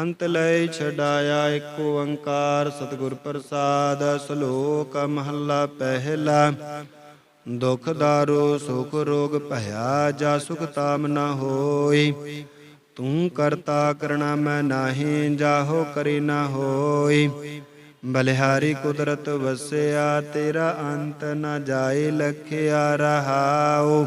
ਅੰਤ ਲੈ ਛਡਾਇਆ ਏਕ ਓੰਕਾਰ ਸਤਿਗੁਰ ਪ੍ਰਸਾਦ, ਸ਼ਲੋਕ ਮਹੱਲਾ ਪਹਿਲਾ। ਦੁਖ ਦਾਰੋ ਸੁਖ ਰੋਗ ਭਇਆ, ਜਾ ਸੁਖ ਤਾਮ ਨਾ ਹੋਈ। ਤੂੰ ਕਰਤਾ ਕਰਣਾ ਮੈਂ ਨਾਹੀ, ਜਾਹੋ ਕਰੀ ਨਾ ਹੋਈ। ਬਲਿਹਾਰੀ ਕੁਦਰਤ ਵਸਿਆ, ਤੇਰਾ ਅੰਤ ਨਾ ਜਾਏ, ਲਖਿਆ ਰਹਾਓ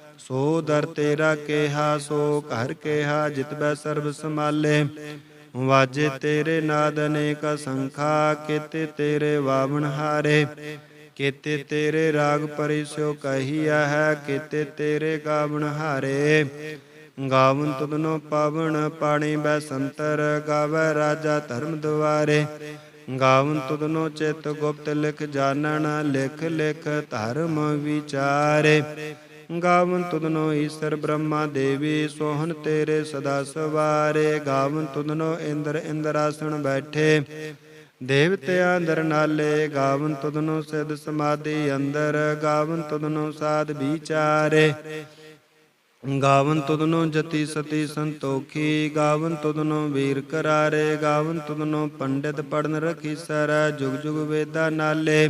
ਸੋ ਦਰ ਤੇਰਾ ਕੇਹਾ, ਸੋ ਘਰ ਕੇਹਾ, ਜਿਤ ਬੈ ਸਰਬ ਸਮਾਲੇ ਵਾਜੇ ਤੇਰੇ ਨਾਦ ਅਨੇਕ ਸੰਖਾ ਕੀਤੇ ਤੇਰੇ ਵਾਵਣ ਹਾਰੇ। ਕੀਤੇ ਤੇਰੇ ਰਾਗ ਪਰਿਸੋ ਕਹੀਆ ਹੈ, ਕੀਤੇ ਤੇਰੇ ਗਾਵਣ ਹਾਰੇ। ਗਾਵਨ ਤੁਧਨੋ ਪਾਵਨ ਪਾਣੀ ਬੈ ਸੰਤਰ, ਗਾਵੇ ਰਾਜਾ ਧਰਮ ਦੁਆਰੇ। ਗਾਵਨ ਤੁਧਨੋ ਚਿਤ ਗੁਪਤ ਲਿਖ ਜਾਣਨ, ਲਿਖ ਲਿਖ ਧਰਮ ਵਿਚਾਰੇ। ਗਾਵਨ ਤੁਧਨੋ ਈਸ਼ਰ ਬ੍ਰਹਮਾ ਦੇਵੀ, ਸੋਹਣ ਤੇਰੇ ਸਦਾ ਸਵਾਰੇ। ਗਾਵਨ ਤੁਧਨੋ ਇੰਦਰ ਇੰਦਰਾਸਣ ਬੈਠੇ। ਦੇਵਤਿਆਂ ਅੰਦਰ ਨਾਲੇ, ਗਾਵਨ ਤੁਧਨੋ ਸਿਧ ਸਮਾਧੀ ਅੰਦਰ। ਗਾਵਨ ਤੁਧਨੋ ਸਾਧ ਵਿਚਾਰੇ। ਗਾਵਨ ਤੁਧਨੋ ਜਤੀ ਸਤੀ ਸੰਤੋਖੀ। ਗਾਵਨ ਤੁਧਨੋ ਵੀਰ ਕਰਾਰੇ। ਗਾਵਨ ਤੁਧਨੋ ਪੰਡਿਤ ਪੜਨ ਰਖੀ ਸਰ। ਜੁਗ ਜੁਗ ਵੇਦਾ ਨਾਲੇ।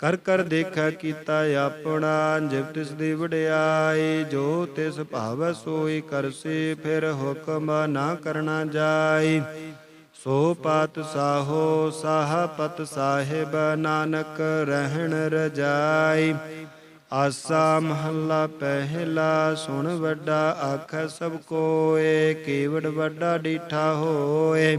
ਕਰ ਕਰ ਦੇਖਾ ਕੀਤਾ ਆਪਣਾ, ਜਿਵ ਤਿਸ ਦੀ ਵਡਿਆਈ, ਜੋ ਤਿਸ ਭਾਵ ਸੋਈ ਕਰਸੀ, ਫਿਰ ਹੁਕਮ ਨਾ ਕਰਨਾ ਜਾਈ। ਸੋ ਪਾਤ ਸਾਹੋ ਸਾਹ ਪਤ ਸਾਹਿਬ ਨਾਨਕ ਰਹਿਣ ਰਜਾਈ। ਆਸਾ ਮਹੱਲਾ ਪਹਿਲਾ, ਸੁਣ ਵੱਡਾ ਆਖੈ ਸਭ ਕੋਏ, ਕੇਵੜ ਵੱਡਾ ਡੀਠਾ ਹੋਏ।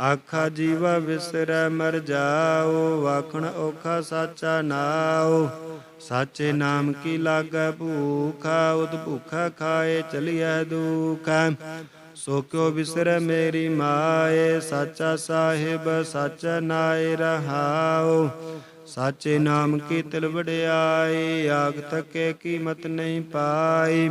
ਆਖਾ ਜੀਵਾ ਵਿਸਰੈ ਮਰ ਜਾਓ। ਵਾਖਣ ਔਖਾ ਸਾਚਾ ਨਾਓ ਸਾਚੇ ਨਾਮ ਕੀ ਲਾਗੈ ਭੂਖਾ, ਉਦ ਭੂਖਾ ਖਾਏ ਚਲਿਐ ਦੁਖਾ। ਸੋ ਕਿਉ ਵਿਸਰੈ ਮੇਰੀ ਮਾਏ, ਸਾਚਾ ਸਾਹਿਬ, ਸਾਚਾ ਨਾਇ ਰਹਾਉ। ਸਾਚੇ ਨਾਮ ਕੀ ਤਿਲ ਵਡਿਆਈ ਆਗ ਤੱਕੇ ਕੀਮਤ ਨਹੀਂ ਪਾਈ।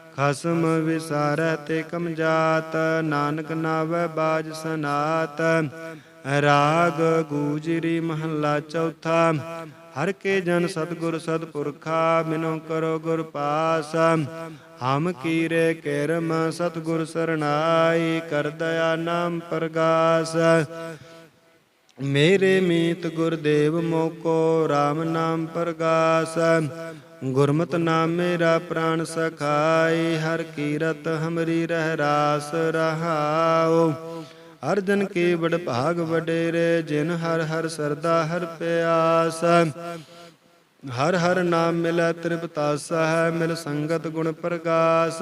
ਖਸਮ ਵਿਸਾਰੈ ਤੇ ਕਮ ਜਾਤ, ਨਾਨਕ ਨਾਵੈ ਬਾਜ ਸਨਾਤ। ਰਾਗ ਗੂਜਰੀ ਮਹੱਲਾ ਚੌਥਾ, ਹਰ ਕੇ ਜਨ ਸਤਗੁਰ ਸਤਪੁਰਖਾ ਮਿਨੋ ਕਰੋ ਗੁਰ ਪਾਸ। ਹਮ ਕੀਰੇ ਕਿਰਮ ਸਤਗੁਰ ਸਰਣਾਈ, ਕਰ ਦਇਆ ਨਾਮ ਪ੍ਰਗਾਸ। ਮੇਰੇ ਮੀਤ ਗੁਰਦੇਵ ਮੋਕੋ RAM ਨਾਮ ਪ੍ਰਗਾਸ, ਗੁਰਮਤਿ ਨਾਮ ਮੇਰਾ ਪ੍ਰਾਨ ਸਖਾਈ, ਹਰ ਕੀਰਤ ਹਮਰੀ ਰਹਿ ਰਾਸ ਰਹਾਉ। ਅਰਜਨ ਕੀ ਬੜ ਭਾਗ ਵਡੇਰੇ, ਜਿਨ ਹਰ ਹਰ ਸਰਦਾ ਹਰ ਪਿਆਸ। ਹਰ ਹਰ ਨਾਮ ਮਿਲੈ ਤ੍ਰਿਪਤਾਸਾ ਹੈ ਮਿਲ ਸੰਗਤ ਗੁਣ ਪ੍ਰਗਾਸ।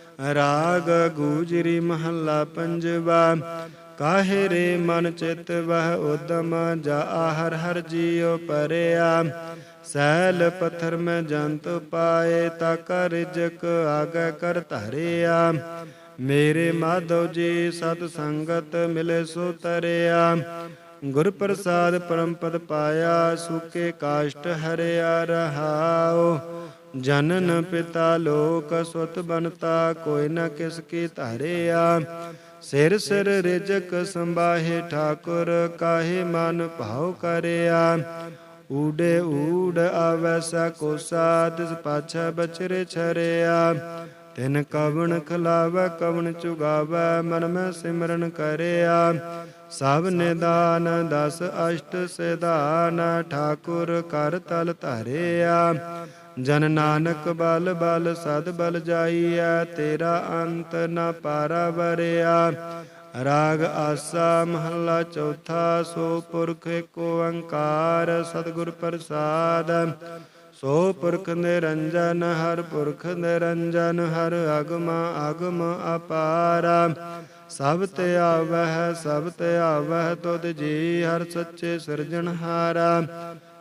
ਰਾਗ ਗੂਜਰੀ ਮਹੱਲਾ ਪੰਜਵਾ, ਕਾਹੇ ਰੇ ਮਨ ਚਿਤ ਵਹ ਉਦਮ, ਜਾ ਆਹਰ ਹਰ ਜੀਉ ਪਰਿਆ। ਸੈਲ ਪੱਥਰ ਮੈਂ ਜੰਤ ਪਾਏ, ਤਾ ਕਰ ਰਿਜਕ ਆਗੇ ਕਰ ਧਰਿਆ। ਮੇਰੇ ਮਾਧਵ ਜੀ ਸਤ ਸੰਗਤ ਮਿਲੇ ਸੋ ਤਰਿਆ। ਗੁਰ ਪ੍ਰਸਾਦ ਪਰਮ ਪਦ ਪਾਇਆ, ਸੁਕੇ ਕਾਸ਼ਟ ਹਰਿਆ ਰਹਾਓ ਜਨਨ ਪਿਤਾ ਲੋਕ ਸੁਤ ਬਨਤਾ, ਕੋਈ ਨ ਕਿਸ ਕੀ ਧਾਰਿਆ। ਸਿਰ ਸਿਰ ਰਿਜਕ ਸੰਬਾਹੇ ਠਾਕੁਰ, ਕਾਹੇ ਮਨ ਭਾਉ ਕਰਿਆ। ਊੜੇ ਊੜ ਆਵੈ ਸਾ ਕੋਸਾ ਤਿਸ ਪਾਛਾ ਬਚਰੇ ਛਰਿਆ। ਤਿਨ ਕਵਣ ਖਲਾਵੈ, ਕਵਣ ਚੁਗਾਵੈ, ਮਨ ਮੈਂ ਸਿਮਰਨ ਕਰਿਆ। ਸਭ ਨਿਦਾਨ, ਦਸ ਅਸ਼ਟ ਸਿਧਾਨ, ਠਾਕੁਰ ਕਰ ਤਲ ਧਰਿਆ। ਜਨ ਨਾਨਕ ਬਲ ਬਲ ਸਦ ਬਲ ਜਾਈਐ, ਤੇਰਾ ਅੰਤ ਨ ਪਾਰਾ ਵਰਿਆ ਰਾਗ ਆਸਾ ਮਹੱਲਾ ਚੌਥਾ, ਸੋ ਪੁਰਖ ਏਕ ਓੰਕਾਰ, ਸਤਿਗੁਰ ਪ੍ਰਸਾਦ। ਸੋ ਪੁਰਖ ਨਿਰੰਜਨ, ਹਰ ਪੁਰਖ ਨਿਰੰਜਨ, ਹਰ ਅਗਮ ਅਗਮ ਅਪਾਰਾ। ਸਭ ਤੇ ਆਵਹਿ, ਸਭ ਤੇ ਆਵਹਿ, ਤੁਧ ਜੀ ਹਰ ਸੱਚੇ ਸਿਰਜਣਹਾਰਾ।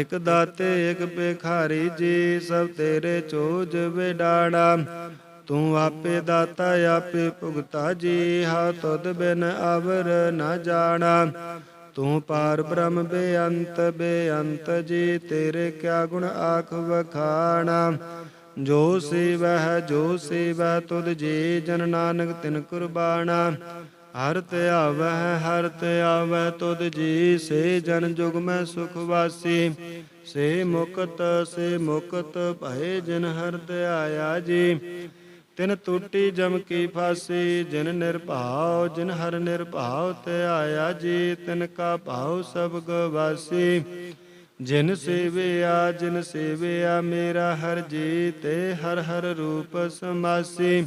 ਇਕ ਦਾਤੇ, ਇਕ ਭਿਖਾਰੀ ਜੀ, ਸਭ ਤੇਰੇ ਚੋਜ ਵਿਡਾਣਾ ਤੂੰ ਆਪੇ ਦਾਤਾ, ਆਪੇ ਭੁਗਤਾ ਜੀ ਹਾ ਤੁਧ ਬਿਨ ਅਵਰ ਨ ਜਾਣਾ। ਤੂੰ ਪਾਰ ਬ੍ਰਹਮ ਬੇਅੰਤ ਬੇਅੰਤ ਜੀ, ਤੇਰੇ ਕਿਆ ਗੁਣ ਆਖ ਵਖਾਣਾ। ਜੋ ਸੇਵਹਿ, ਜੋ ਸੇਵੈ ਤੁਧ ਜੀ, ਜਨ ਨਾਨਕ ਤਿਨ ਕੁਰਬਾਨਾ ਹਰ ਧਿਆਵਹਿ ਹਰ ਧਿਆਵੈ ਤੁਧ ਜੀ ਸੇ ਜਨ ਜੁਗ ਮੈਂ ਸੁਖ ਵਾਸੀ। ਸੇ ਮੁਕਤ ਸੇ ਮੁਕਤ ਭਏ ਜਿਨ ਹਰ ਧਿਆਇਆ ਜੀ। ਤਿਨ ਟੂਟੀ ਜਮ ਕੀ ਫਾਸੀ, ਜਿਨ ਨਿਰਭਾਉ, ਜਿਨ ਹਰ ਨਿਰਭਾਉ ਧਿਆਇਆ ਜੀ, ਤਿਨ ਕਾ ਭਾਉ ਸਭ ਗਵਾਸੀ। ਜਿਨ ਸੇਵਿਆ ਜਿਨ ਸੇਵਿਆ ਮੇਰਾ ਹਰ ਜੀ ਤੇ ਹਰ ਹਰ ਰੂਪ ਸਮਾਸੀ।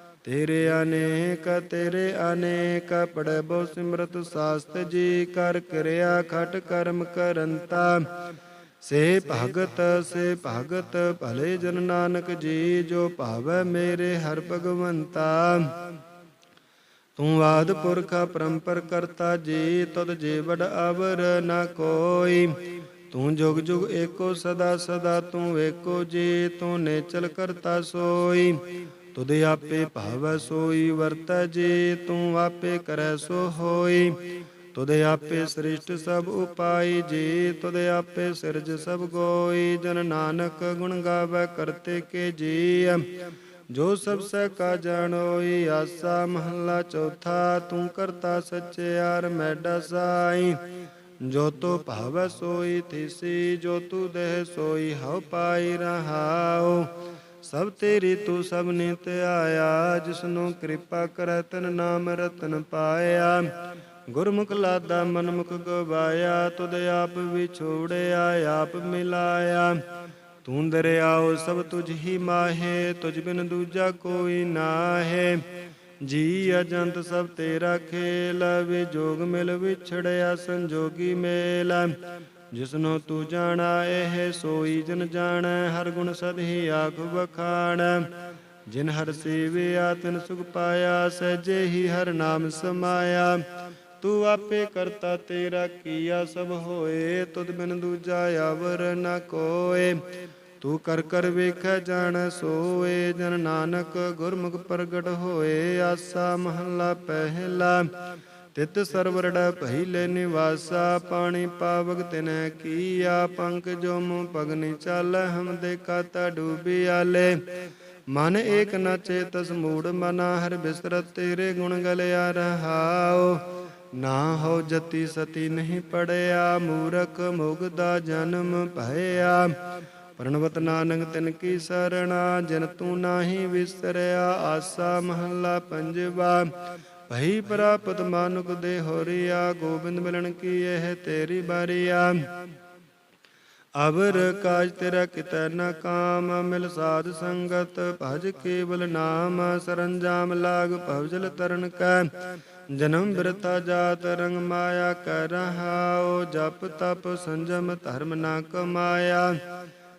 ਤੇਰੇ ਅਨੇਕ ਤੇਰੇ ਅਨੇਕ ਪੜੈ ਬੋ ਸਿਮਰਤ ਸਾਸਤ ਜੀ, ਕਰ ਕਿਰਿਆ ਖਟ ਕਰਮ ਕਰੰਤਾ। ਸੇ ਭਗਤ ਸੇ ਭਗਤ, ਭਲੇ ਜਨ ਨਾਨਕ ਜੀ, ਜੋ ਭਾਵੈ ਮੇਰੇ ਹਰ ਭਗਵੰਤਾ। ਤੂੰ ਆਦ ਪੁਰਖ ਪਰੰਪਰ ਕਰਤਾ ਜੀ ਤਦ ਜੀਵੜ ਅਵਰ ਨ ਕੋਈ। ਤੂੰ ਜੁਗ ਜੁਗ ਏਕੋ ਸਦਾ ਸਦਾ ਤੂੰ ਏਕੋ ਜੀ, ਤੂੰ ਨੇਚਲ ਕਰਤਾ ਸੋਈ। ਤੁਧ ਆਪੇ ਭਾਵੈ ਸੋਈ, ਵਰਤੈ ਜੀ ਤੂੰ ਆਪੇ ਕਰੈ ਸੋ ਹੋਈ। ਤੁਧ ਆਪੇ ਸ੍ਰਿਸ਼ਟ ਸਭ ਉਪਾਈ, ਜੀ ਤੁਧ ਆਪੇ ਸਿਰਜ ਸਭ ਗੋਈ। ਜਨ ਨਾਨਕ ਗੁਣ ਗਾਵੇ ਕਰਤੇ ਕੇ ਜੀ ਜੋ ਸਭ ਸਹਿ ਕਾ ਜਾਣੋਈ ਆਸਾ ਮਹੱਲਾ ਚੌਥਾ, ਤੂੰ ਕਰਤਾ ਸੱਚਿਆਰ ਮੈਡਾ ਸਾਈ। ਜੋ ਤੋ ਭਾਵੈ ਸੋਈ, ਤਿਸੀ ਜੋ ਤੂ ਦੇਹ ਸੋਈ, ਹਉ ਪਾਈ ਰਹਾਓ ਸਭ ਤੇਰੀ ਤੂੰ ਸਭ ਨਿਤ ਆਇਆ, ਜਿਸਨੂੰ ਕਿਰਪਾ ਕਰੈ ਤਨ ਨਾਮ ਰਤਨ ਪਾਇਆ। ਗੁਰਮੁਖ ਲਾਦਾ ਮਨਮੁਖ ਗਵਾਇਆ, ਤੁਧ ਆਪ ਵਿਛੋੜਿਆ ਆਪ ਮਿਲਾਇਆ। ਤੂੰ ਦਰਿਆਓ ਸਭ ਤੁਝ ਹੀ ਮਾਹੇ, ਤੁਝ ਬਿਨ ਦੂਜਾ ਕੋਈ ਨਾਹੇ। ਜੀ ਅਜੰਤ ਸਭ ਤੇਰਾ ਖੇਲ, ਵੇ ਜੋਗ ਮਿਲ ਵਿਛੜਿਆ ਸੰਜੋਗੀ ਮੇਲ। ਜਿਸਨੂੰ ਤੂੰ ਜਾਣਾ, ਇਹ ਸੋਈ ਜਨ ਜਾਣੈ, ਹਰ ਗੁਣ ਸਦਹੀ ਆਖ ਵਖਾਣ। ਜਿਨ ਹਰ ਸੇਵਿਆ, ਤਿਨ ਸੁਖ ਪਾਇਆ, ਸਹਿਜੇ ਹੀ ਹਰ ਨਾਮ ਸਮਾਇਆ। ਤੂੰ ਆਪੇ ਕਰਤਾ ਤੇਰਾ ਕੀਆ, ਸਭ ਹੋਏ, ਤੁਧ ਬਿਨ ਦੂਜਾ ਆਵਰ ਨ ਕੋਏ। ਤੂੰ ਕਰ ਕਰ ਵੇਖੈ, ਜਾਣ, ਸੋਏ, ਜਨ ਨਾਨਕ ਗੁਰਮੁਖ ਪ੍ਰਗਟ ਹੋਏ, ਆਸਾ ਮਹੱਲਾ ਪਹਿਲਾ। ਤਿਤ ਸਰਵਰੜ ਪਹਿਲੇ ਨਿਵਾਸਾ, ਪਾਣੀ ਪਾਵਕ ਤਿਨੈ ਕੀਆ ਪੰਕ ਜੋ ਮੁ ਪਗਨੀ ਚੱਲ, ਹਮ ਦੇਖਾ ਤਾ ਡੂਬੀ ਆਲੇ। ਮਨ ਏਕ ਨ ਚੇਤਸ ਮੂੜ ਮਨਾ, ਹਰ ਬਿਸਰਤ ਤੇਰੇ ਗੁਣ ਗਲਿਆ ਰਹਾਓ ਨਾ ਹੋ ਜਤੀ ਸਤੀ ਨਹੀਂ ਪੜਿਆ, ਮੂਰਖ ਮੁਗ ਦਾ ਜਨਮ ਭਇਆ। ਪ੍ਰਣਵਤ ਨਾਨਕ ਤਿਨ ਕੀ ਸਰਣਾ, ਜਿਨ ਤੂੰ ਨਾਹੀ ਵਿਸਰਿਆ, ਆਸਾ ਮਹੱਲਾ ਪੰਜਵਾ। ਭਈ ਪ੍ਰਾਪਤ ਮਾਨੁਕ ਦੇ ਹੋਰੀਆ, ਗੋਬਿੰਦ ਮਿਲਣ ਕੀ ਇਹ ਤੇਰੀ ਬਾਰੀਆ? ਅਵਰ ਕਾਜ ਤੇਰਾ ਕਿਤੈ ਨ ਕਾਮ, ਮਿਲ ਸਾਧ ਸੰਗਤ, ਭਜ ਕੇਵਲ ਨਾਮ, ਸਰੰਜਾਮ ਲਾਗ ਭਵਜਲ ਤਰਨ ਕੈ। ਜਨਮ ਬਿਰਤਾ ਜਾਤ ਰੰਗ ਮਾਇਆ ਕਰ ਰਹਾਓ ਜਪ ਤਪ ਸੰਜਮ ਧਰਮ ਨਾ ਕਮਾਇਆ।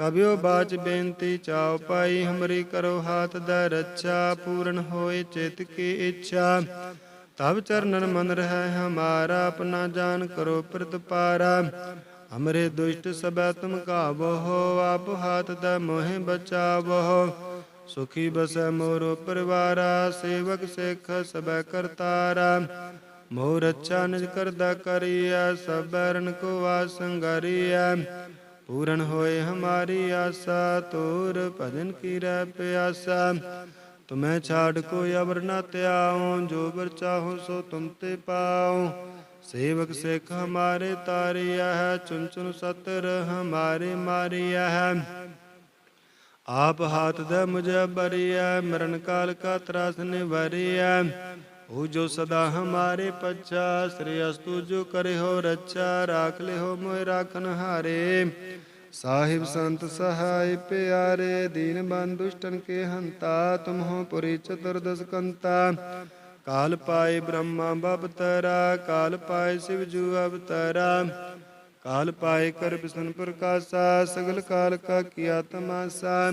ਕਬਿਓ ਬਾਚ ਬੇਨਤੀ ਚਾਉ ਪਾਈ, ਹਮਰੀ ਕਰੋ ਹਾਥ ਦਾ ਰੱਛਾ, ਪੂਰਨ ਹੋਏ ਚਿਤ ਕੀ ਇੱਛਾ। ਤਬ ਚਰਨਨ ਮਨ ਰਹਿ ਹਮਾਰਾ, ਆਪਣਾ ਜਾਨ ਕਰੋ ਪ੍ਰਤਪਾਰਾ। ਹਮਰੇ ਦੁਸ਼ਟ ਸਬੈ ਤੁਮ ਕਾਬੋ ਆਪ ਹਾਥ ਦਾ ਮੋਹਿ ਬਚਾਵੋ। ਸੁਖੀ ਬਸੈ ਮੋਰੋ ਪਰਿਵਾਰਾ, ਸੇਵਕ ਸਿੱਖ ਸਬੈ ਕਰਤਾਰਾ। ਮੋਰ ਅੱਛਾ ਨਿਜ ਕਰਦਾ ਕਰੀਐ ਸਬਰਨ ਕੋ ਆਸੰਗਰੀਐ ਪੂਰਨ ਹੋਏ ਹਮਾਰੀ ਆਸਾ ਤੋਰ ਭਜਨ ਕੀ ਰਹਿ ਪਿਆਸਾ। ਤੁਮੈ ਛਾੜ ਕੋਈ ਅਵਰ ਨ ਤਿਆਉ ਜੋ ਬਰ ਚਾਹੋ ਸੋ ਤੁਮ ਤੇ ਪਾਉ। ਸੇਵਕ ਸਿੱਖ ਹਮਾਰੇ ਤਾਰਿਆ ਹੈ ਚੁਨ ਚੁਨ ਸਤਰ ਹਮਾਰੇ ਮਾਰਿਆ ਹੈ ਆਪ ਹਾਥ ਦੇ ਮੁਝੇ ਬਰੀਐ, ਮਰਨ ਕਾਲ ਕਾ ਤਰਾਸ ਨਿਵਰੀਐ। ਉਹ ਜੋ ਸਦਾ ਹਮਾਰੇ ਪੱਛਾ ਸ੍ਰੀ ਅਸਤੂ ਜੋ ਕਰੇ ਹੋ ਰੱਛਾ, ਰਾਖ ਲੈ ਹੋ ਮੋਇ ਰਾਖਨ ਹਾਰੇ। ਸਾਹਿਬ ਸੰਤ ਸਹਾਇ ਪਿਆਰੇ, ਦੀਨ ਬੰਦ ਦੁਸ਼ਟਨ ਕੇ ਹੰਤਾ ਤੁਮ ਪੁਰੀ ਚਤੁਰਦਸ ਕੰਤਾ। ਕਾਲ ਪਾਏ ਬ੍ਰਹਮਾ ਬਬਤਰਾ ਕਾਲ ਪਾਏ ਸਿਵ ਜੂ ਅਵਤਰਾ ਕਾਲ ਪਾਏ ਕਰ ਬਿਸ਼ਨ ਪ੍ਰਕਾਸ਼ਾ, ਸਗਲ ਕਾਲ ਕਾ ਕੀਆ ਤਮਾਸਾ।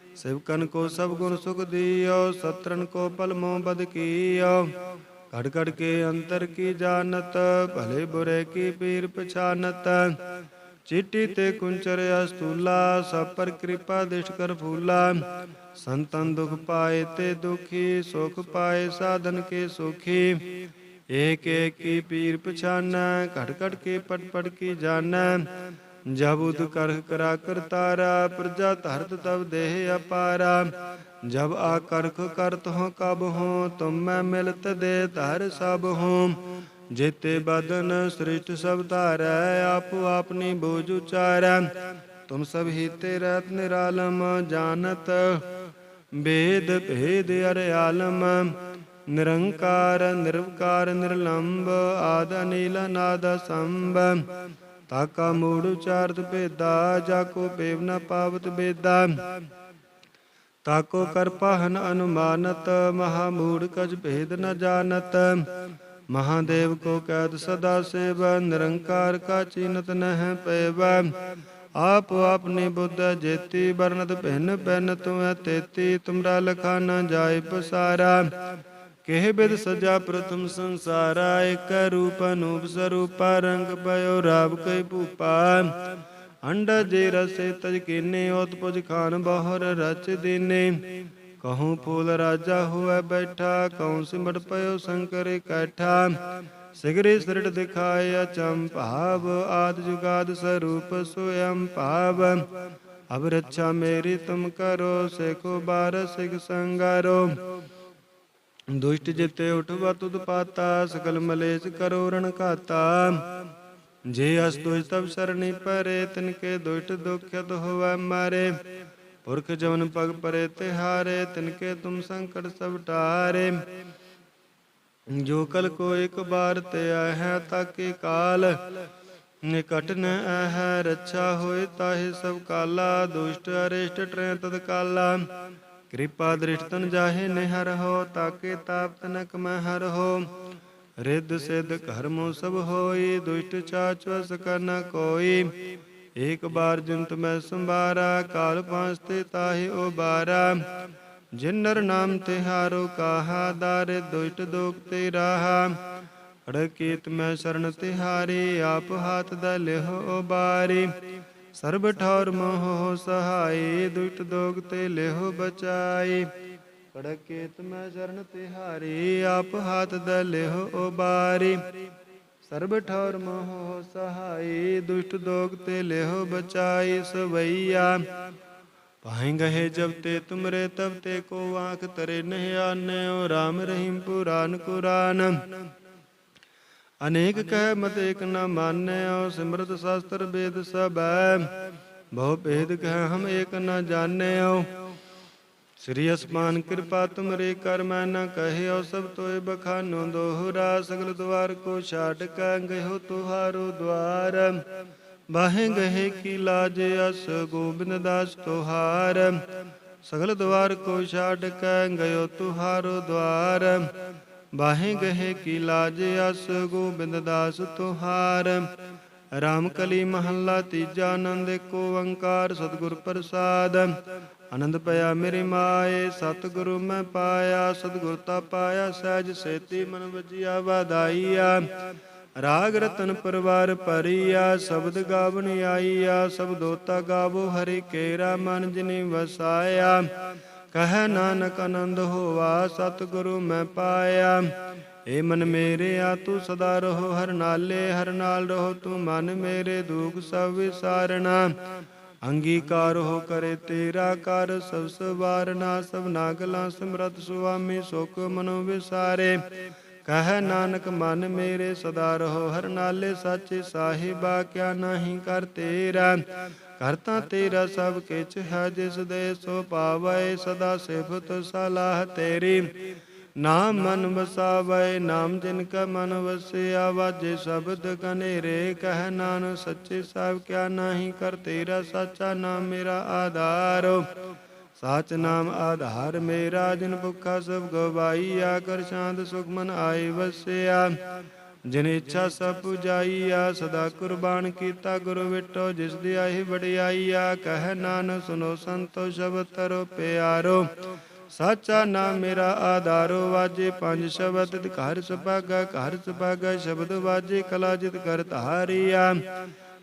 ਸਿਵਕਨ ਕੋ ਸਭ ਗੁਣ ਸੁਖ ਦਿਓ ਸਤਰਨ ਕੋ ਪਲ ਬਦ ਕੀਓ। ਘੜ ਘੜ ਕੇ ਅੰਤਰ ਕੀ ਜਾਣਤ, ਭਲੇ ਬੁਰੇ ਕੀ ਪੀਰ ਪਛਾਨਤ। ਚਿੱਟੀ ਤੇ ਕੁੰਚਰ ਅਸਤੂਲਾ, ਸਭ ਪਰ ਕਿਰਪਾ ਦਿਸ਼ ਕਰ ਫੂਲਾ। ਸੰਤਨ ਦੁਖ ਪਾਏ ਤੇ ਦੁਖੀ, ਸੁਖ ਪਾਏ ਸਾਧਨ ਕੇ ਸੁਖੀ। ਏਕ ਏਕ ਕੀ ਪੀਰ ਪਛਾਨੈ ਘਟ ਘਟ ਕੇ ਪਟ ਪਟ ਕੀ ਜਾਣੈ। ਜਬ ਉਦ ਕਰਖ ਕਰਾ ਕਰਤਾਰਾ ਪ੍ਰਜਾ ਧਰਤ ਤਬ ਦੇਹ ਅਪਾਰਾ। ਜਬ ਆ ਕਰਖ ਕਰਤ ਹੋ ਕਬ ਹੋ, ਤੁਮ ਮੈਂ ਮਿਲਤ ਦੇ ਧਰ ਸਭ ਹੋ। ਜੇਤੇ ਬਦਨ ਸ੍ਰਿਸ਼ਟ ਸਭ ਧਾਰੈ, ਆਪੋ ਆਪਣੀ ਬੋਝ ਉਚਾਰੈ। ਤੁਮ ਸਭ ਹੀਤੇ ਰਤ ਨਿਰਾਲਮ, ਜਾਣਤ ਵੇਦ ਭੇਦ ਅਰਿਆਲਮ ਨਿਰੰਕਾਰ, ਨਿਰਵਕਾਰ ਨਿਰਲੰਭ ਆਦ ਨੀਲ ਨਾਦ ਸੰਭ ਤਾਕਾ ਮੂੜ ਉਚਾਰਤ ਭੇਦਾ, ਜਾ ਕੋ ਪੇਵ ਨ ਪਾਵਤ ਬੇਦਾ। ਤਾਕੋ ਕਰਪਹਨ ਅਨੁਮਾਨਤ, ਮਹਾ ਮੂੜ ਕਜ ਭੇਦ ਨ ਜਾਣਤ। ਮਹਾਦੇਵ ਕੋ ਕੈਦ ਸਦਾ ਸੇਵ, ਨਿਰੰਕਾਰ ਕਾ ਚੀਨਤ ਨਹਿ ਪੈਵ। ਆਪ ਆਪਣੀ ਬੁੱਧ ਜੇਤੀ ਬਰਨਤ ਭਿੰਨ ਭਿੰਨ ਤੁਮੈ ਤੇਤੀ, ਤੁਮਰਾ ਲਖਾ ਨ ਜਾਏ ਪਸਾਰਾ। ਕਿਹ ਬਿਦ ਸਜਾ ਪ੍ਰਥਮ ਸੰਸਾਰਾ, ਇਕ ਰੂਪ ਅਨੂਪ ਸਰੂਪਾ, ਰੰਗ ਪਇਓ ਰਾਵ ਕੈ ਭੂਪਾ। ਅੰਡ ਜੇ ਰਸੇ ਤਜ ਕੀਨੇ ਉਤਪੁਜ ਖਾਨ ਬਾਹਰ ਰਚ ਦੀਨੇ। ਕਹੂੰ ਫੂਲ ਰਾਜਾ ਹੋਵੇ ਬੈਠਾ ਕਉ ਸਿਮਟ ਪਇਓ ਸ਼ੰਕਰ ਇਕੱਠਾ ਸਿਗਰੇ ਸਿਰਟ ਦਿਖਾਏ ਅਚੰ ਭਾਵ, ਆਦ ਜੁਗਾਦ ਸਰੂਪ ਸੋਯੰ ਭਾਵ। ਅਬ ਰੱਛਾ ਮੇਰੀ ਤੁਮ ਕਰੋ, ਸੇਖੋ ਬਾਰ ਸਿਖ ਸੰਗਾਰੋ। ਦੁਸ਼ਟ ਜਿਤੇ ਉਠਵਾ ਤੁਧ ਪਾਤਾ ਸਕਲ ਮਲੇਸ਼ ਕਰੋ ਰਣ ਘਾਤਾ। ਜੇ ਅਸ ਦੁਸ਼ ਤਬ ਸਰਣੀ ਪਰੇ ਤਿਨਕੇ ਦੁਸ਼ਟ ਦੁਖਿਤ ਹੋਵੈ ਮਾਰੇ। ਪੁਰਖ ਜਵਨ ਪਗ ਪਰੇ ਤੇ ਤਿਹਾਰੇ ਤਿਨਕੇ ਤੁਮ ਸੰਕਟ ਸਭ ਟਾਰੇ। ਜੋ ਕਲ ਕੋ ਇੱਕ ਬਾਰ ਤੇ ਆਹਿ ਤਾਕੇ ਕਾਲ। ਨਿਕਟ ਨ ਆਹਿ ਰੱਛਾ ਹੋਏ ਤਾਹੇ ਸਭ ਕਾਲਾ। ਦੁਸ਼ਟ ਅਰਿਸ਼ਟ ਟਰੈ ਤਦ ਕਾਲਾ। ਕਿਰਪਾ ਦ੍ਰਿਸ਼ਟ ਤਨ ਜਾਹੇ ਨਿਹਰ ਹੋ, ਤਾਕੇ ਤਾਪ ਤਨਕ ਮੈਂ ਹਰ ਹੋ। ਰਿੱਧ ਸਿੱਧ ਕਰਮੋ ਸਭ ਹੋਈ, ਦੁਸ਼ਟ ਚਾਚ ਕਰਨਾ ਕੋਈ। ਏਕ ਬਾਰ ਜਿੰਤ ਮੈਂ ਸੰਭਾਰਾ, ਕਾਲ ਪਾਂਸ ਤੇ ਤਾਹੇ ਉਬਾਰਾ। ਜਿਨਰ ਨਾਮ ਤਿਹਾਰੋ ਕਾਹਾ, ਦਾਰੇ ਦੁਸ਼ਟ ਦੋਖ ਤੇ ਰਾਹਾ। ਅੜਕੀਤ ਮੈਂ ਸ਼ਰਨ ਤਿਹਾਰੀ, ਆਪ ਹਾਥ ਦਾ ਲਿਹੁ ਉਬਾਰੀ। ਸਰਬ ਠੌਰ ਮੋਹ ਸਹਾਈ, ਦੁਸ਼ਟ ਦੋਗ ਤੇ ਲਿਹੁ ਬਚਾਈ। ਕੜਕੇਤ ਮੈਂ ਸ਼ਰਨ ਤਿਹਾਰੀ, ਆਪ ਹਾਥ ਦਾ ਲਿਹੁ ਉਬਾਰੀ। ਸਰਬ ਠੌਰ ਮੋਹ ਸਹਾਈ, ਦੁਸ਼ਟ ਦੋਗ ਤੇ ਲਿਹੁ ਬਚਾਈ ਸਵਈਆ। ਪਾਹੇ ਗਏ ਜਬ ਤੇ ਤੁਮਰੇ, ਤਬ ਤੇ ਕੋ ਆਂਖ ਤਰੇ ਨਹਿ ਓ RAM ਰਹੀਮ ਪੁਰਾਨ ਕੁਰਾਨ। ਅਨੇਕ ਕਹਿ ਮਤ ਇਕ ਨ ਮਾਨਿਓ ਸਿਮਰਤ ਸ਼ਾਸਤਰ ਵੇਦ ਸਬੈ ਬਹੁ ਭੇਦ ਕਹਿ ਹਮ ਏਕ ਨ ਜਾਣਿਓ ਸ੍ਰੀ ਅਸਮਾਨ ਕਿਰਪਾ ਤੁਮਰੇ ਕਰ ਮੈਂ ਨ ਕਹਿਓ, ਸਭ ਤੋਏ ਬਖਾਨੋ ਦੋਹਰਾ, ਸਗਲ ਦਵਾਰ ਕੋ ਛਾਟ ਕੈ ਗਇਓ ਤੁਹਾਰੋ ਦਵਾਰ ਬਾਹੇ ਗਏ ਕੀ ਲਾਜ ਅਸ ਗੋਬਿੰਦ ਦਾਸ ਤੁਹਾਰ। ਸਗਲ ਦਵਾਰ ਕੋ ਛਾਟ ਕੈ ਗਇਓ ਤੁਹਾਰੋ ਦਵਾਰ ਬਾਹੇ ਗਹੇ ਕੀ ਲਾਜ ਅਸ, ਗੋਬਿੰਦ ਦਾਸ ਤੁਹਾਰ। ਰਾਮ ਕਲੀ ਮਹੱਲਾ ਤੀਜਾ ਆਨੰਦ ਕੋ ਓੰਕਾਰ ਸਤਿਗੁਰ ਪ੍ਰਸਾਦ। ਆਨੰਦ ਪਿਆ ਮੇਰੀ ਮਾਏ, ਸਤਿਗੁਰੂ ਮੈਂ ਪਾਇਆ, ਸਤਿਗੁਰ ਤਾ ਪਾਇਆ, ਸਹਿਜ ਸੇਤੀ ਮਨ ਵਜਿਆ, ਵਾਧਾਈਆ। ਰਾਗ ਰਤਨ ਪਰਵਾਰ ਭਰੀਆ, ਸ਼ਬਦ ਗਾਵਣ ਆਈਆ ਸਬਦੋਤਾ ਗਾਵੋ, ਹਰੀ ਕੇਰਾ ਮਨ ਜਿਨੇ ਵਸਾਇਆ। ਕਹੈ ਨਾਨਕ ਆਨੰਦ ਹੋਵਾ ਸਤਿਗੁਰੂ ਮੈਂ ਪਾਇਆ। ਏ ਮਨ ਮੇਰੇ ਆ ਤੂੰ ਸਦਾ ਰਹੋ, ਹਰ ਨਾਲੇ ਹਰ ਨਾਲ ਰਹੋ, ਤੂੰ ਮਨ ਮੇਰੇ ਦੁਖ ਸਭ ਵਿਸਾਰਣਾ ਅੰਗੀਕਾਰ ਹੋ ਕਰੇ ਤੇਰਾ ਕਰ, ਸਭ ਸਵਾਰਨਾ, ਸਭ ਨਾਗਲਾ ਸਿਮਰਤ ਸੁਆਮੀ ਸੁਖ ਮਨੋ ਵਿਸਾਰੇ। ਕਹੈ ਨਾਨਕ, ਮਨ ਮੇਰੇ ਸਦਾ ਰਹੋ, ਹਰ ਨਾਲੇ ਸਾਚੇ ਸਾਹਿਬਾ ਕਿਆ ਨਹੀਂ ਕਰ ਤੇਰਾ। ਕਰਤਾ ਤੇਰਾ ਸਭ ਕਿਛ ਹੈ, ਜਿਸ ਦੇ ਸੋ ਪਾਵੈ ਸਦਾ ਸਿਫਤ ਸਲਾਹ ਤੇਰੀ। ਨਾਮ ਮਨ ਵਸਾਵੈ, ਨਾਮ ਜਿਨ ਕਾ ਮਨ ਵਸਿਆ ਵਾਜੇ ਸ਼ਬਦ ਕਨੇਰੇ ਕਹਿ ਨਾਨ ਸੱਚੇ ਸਾਹਿਬ ਕਿਆ ਨਹੀਂ ਕਰ, ਤੇਰਾ ਸਾਚਾ ਨਾਮ ਮੇਰਾ ਆਧਾਰ। ਸਾਚ ਨਾਮ ਆਧਾਰ ਮੇਰਾ, ਜਿਨ ਭੁੱਖਾ ਸਭ ਗਵਾਈ ਆ, ਕਰ ਸ਼ਾਂਤ ਸੁਖ ਮਨ ਆਏ ਵਸਿਆ। ਜਿਨ ਇੱਛਾ ਸਭ ਪੁਜਾਈਆ ਸਦਾ ਕੁਰਬਾਨ ਕੀਤਾ ਗੁਰੂ ਵਿਟੋ, ਜਿਸ ਦੀ ਆਹੀ ਵਡਿਆਈਆ, ਕਹਿ ਨਾਨਕ ਸੁਨੋ ਸੰਤੋ, ਸ਼ਬਦ ਤਰੋ ਪਿਆਰੋ। ਸਾਚਾ ਨਾਮ ਮੇਰਾ ਆਧਾਰੋ, ਵਾਜੇ ਪੰਜ ਸ਼ਬਦ ਘਰ ਸੁਭਾਗਾ ਘਰ ਸੁਭਾਗਾ, ਸ਼ਬਦ ਵਾਜੇ ਕਲਾ ਜਿਤ ਕਰ ਧਾਰੀਆ।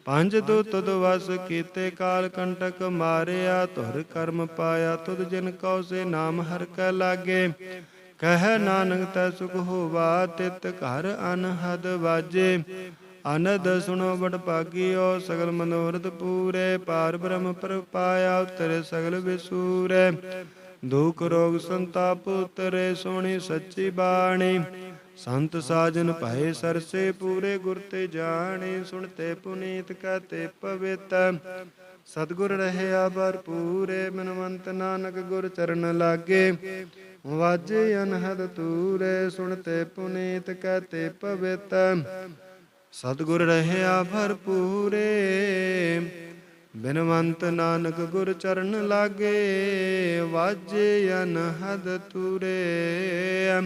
ਪੰਜ ਦੋ ਤੁਧ ਵਸ ਕੀਤੇ ਕਾਲ ਕੰਟਕ ਮਾਰਿਆ ਤੁਰ ਕਰਮ ਪਾਇਆ, ਤੁਧ ਜਿਨ ਕਉ ਸੇ ਨਾਮ ਹਰ ਕੈ ਲਾਗੇ। ਕਹਿ ਨਾਨਕ ਤੈ ਸੁਖ ਹੋਵਾ, ਤਿਤ ਘਰ ਅਨਹਦ ਵਾਜੇ। ਅਨੰਦ ਸੁਣੋ ਬਟ ਭਾਗਿਓ, ਸਗਲ ਮਨੋਰਥ ਪੂਰੇ। ਪਾਰ ਬ੍ਰਹਮ ਪਰਪਾਇਆ, ਉਤਰੇ ਸਗਲ ਵਿਸੂਰੇ। ਦੁਖ ਰੋਗ ਸੰਤਾਪ ਉਤਰੇ, ਸੋਣੀ ਸੱਚੀ ਬਾਣੀ। ਸੰਤ ਸਾਜਨ ਭਏ ਸਰਸੇ, ਪੂਰੇ ਗੁਰ ਤੇ ਜਾਣੇ। ਸੁਣਤੇ ਪੁਨੀਤ ਕਹਤੇ ਪਵਿੱਤ। ਸਤਗੁਰ ਰਹਿਆ ਭਰਪੂਰੇ, ਮਨਵੰਤ ਨਾਨਕ ਗੁਰ ਚਰਨ ਲਾਗੇ। ਵਾਜੇ ਅਨਹਦ ਤੂਰੇ ਸੁਣਤੇ ਪੁਨੀਤ ਕਹਤੇ ਪਵਿੱਤ। ਸਤਗੁਰ ਰਹਿਆ ਭਰਪੂਰੇ, ਬਿਨਵੰਤ ਨਾਨਕ ਗੁਰ ਚਰਨ ਲਾਗੇ, ਵਾਜੇ ਅਨਹਦ ਤੂਰੇ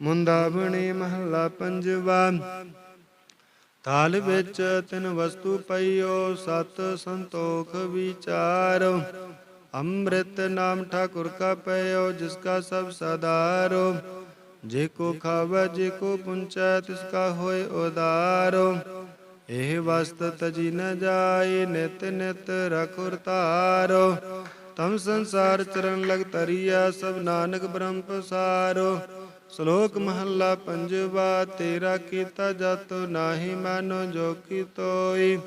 ਮੁੰਦਾ ਬਣੀ ਮਹੱਲਾ ਪੰਜਵਾ, ਥਾਲ ਵਿੱਚ ਤਿਨ ਵਸਤੂ ਪਈਓ, ਸਤ ਸੰਤੋਖ ਵਿਚਾਰੋ। ਅੰਮ੍ਰਿਤ ਨਾਮ ਠਾਕੁਰ ਕਾ ਪਇਓ, ਜਿਸ ਕਾ ਸਭ ਸਦਾਰੋ। ਜੇ ਕੋ ਖਾਵੈ, ਜੇ ਕੋ ਪੁੰਚੈ, ਤਿਸ ਕਾ ਹੋਏ ਉਦਾਰੋ। ਇਹ ਵਸਤ ਤਜੀ ਨ ਜਾਏ, ਨਿਤ ਨਿਤ ਰਖੁਰ ਤਾਰੋ ਤਮ ਸੰਸਾਰ ਚਰਨ ਲਗ ਤਰੀਆ ਸਭ ਨਾਨਕ ਬ੍ਰਹਮ ਪਸਾਰੋ। ਸ਼ਲੋਕ ਮਹੱਲਾ ਪੰਜਵਾ, ਤੇਰਾ ਕੀਤਾ ਜਤ, ਨਾਹੀ ਮਾਨੋ ਜੋ ਕੀ ਤੋਈ।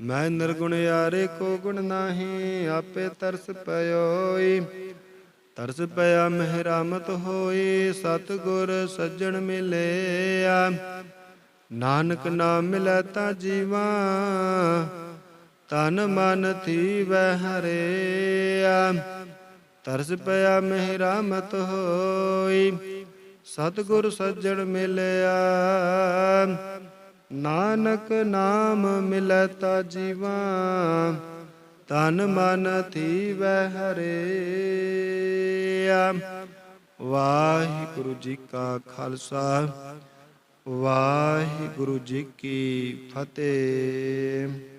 ਮੈਂ ਨਿਰਗੁਣ ਯਾਰੇ ਕੋ ਗੁਣ ਨਾਹੀ, ਆਪੇ ਤਰਸ ਪਇਓਈ। ਤਰਸ ਪਿਆ ਮਹਿਰਾਮਤ ਹੋਈ ਸਤ ਗੁਰ ਸੱਜਣ ਮਿਲਿਆ। ਨਾਨਕ ਨਾਮ ਮਿਲੈ ਤਾ ਜੀਵਾ ਤਨ ਮਨ ਥੀ ਵਹਿ ਹਰਿਆ। ਤਰਸ ਪਿਆ ਮਹਿਰਾਮਤ ਹੋਈ, ਸਤਿਗੁਰ ਸੱਜਣ ਮਿਲਿਆ। ਨਾਨਕ ਨਾਮ ਮਿਲੈ ਤਾ ਜੀਵਾ ਤਨ ਮਨ ਥੀ ਵਹਿ ਹਰਿਆ। ਵਾਹਿਗੁਰੂ ਜੀ ਕਾ ਖਾਲਸਾ, ਵਾਹਿਗੁਰੂ ਜੀ ਕੀ ਫਤਿਹ।